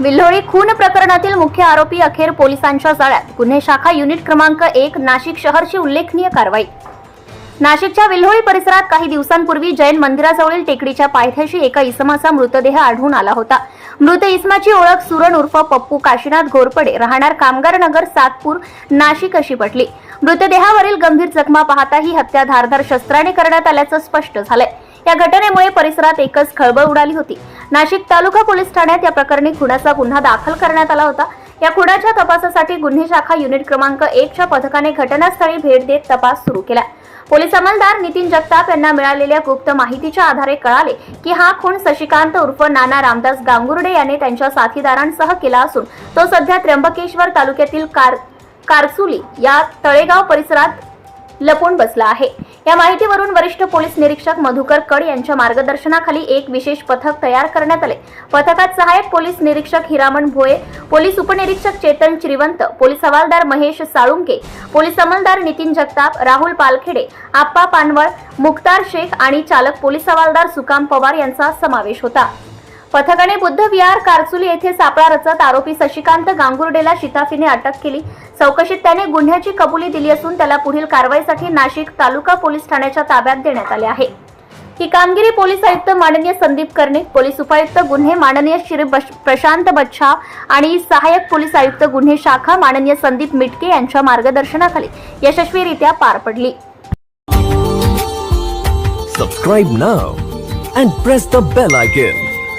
विल्होळी खून प्रकरणातील मुख्य आरोपी अखेर पोलिसांच्या जाळ्यात. गुन्हे शाखा युनिट क्रमांक एक नाशिक शहरची उल्लेखनीय कारवाई. नाशिकच्या विल्होळी परिसरात काही दिवसांपूर्वी जैन मंदिराजवळील टेकडीच्या पायथ्याशी एका इसमाचा मृतदेह आढळून आला होता. मृत इसमाची ओळख सुरण उर्फ पप्पू काशीनाथ घोरपडे राहणार कामगार नगर सातपूर नाशिक अशी पटली. मृतदेहावरील गंभीर जखमा पाहता ही हत्या धारधार शस्त्राने करण्यात आल्याचं स्पष्ट झालंय. या घटनेमुळे परिसरात एकच खळबळ उडाली होती. नाशिक तालुका पोलीस ठाण्यात या प्रकरणी खुनाचा गुन्हा दाखल करण्यात आला होता. या खुनाच्या तपासासाठी गुन्हे शाखा युनिट क्रमांक एकच्या पथकाने घटनास्थळी भेट देत तपास सुरू केला. पोलीस अंमलदार नितीन जगताप यांना मिळालेल्या गुप्त माहितीच्या आधारे कळाले की हा खून शशिकांत उर्फ नाना रामदास गांगुर्डे याने त्यांच्या साथीदारांसह केला असून तो सध्या त्र्यंबकेश्वर तालुक्यातील कार कारसुली या तळेगाव परिसरात लपून बसला आहे. या माहितीवरून वरिष्ठ पोलीस निरीक्षक मधुकर कड यांच्या मार्गदर्शनाखाली एक विशेष पथक तयार करण्यात आले. पथकात सहाय्यक पोलीस निरीक्षक हिरामण भोये पोलीस उपनिरीक्षक चेतन श्रीवंत पोलीस हवालदार महेश साळुंके पोलीस अंमलदार नितीन जगताप राहुल पालखेडे आप्पा पानवळ मुख्तार शेख आणि चालक पोलीस हवालदार सुकाम पवार यांचा समावेश होता. पथकाने बुद्ध विहार कारचुली येथे सापळा रचत आरोपी शशिकांत गांगुर्डेला शिताफीने अटक केली. चौकशीत त्याने गुन्ह्याची कबुली दिली असून त्याला पुढील कारवाईसाठी नाशिक तालुका पोलीस ठाण्याच्या ताब्यात देण्यात आले आहे. ही कामगिरी पोलीस आयुक्त माननीय संदीप कर्णिक पोलीस उपायुक्त गुन्हे माननीय श्री प्रशांत बच्छा आणि सहाय्यक पोलीस आयुक्त गुन्हे शाखा माननीय संदीप मिटके यांच्या मार्गदर्शनाखाली यशस्वीरित्या पार पडली. Subscribe now and press the bell icon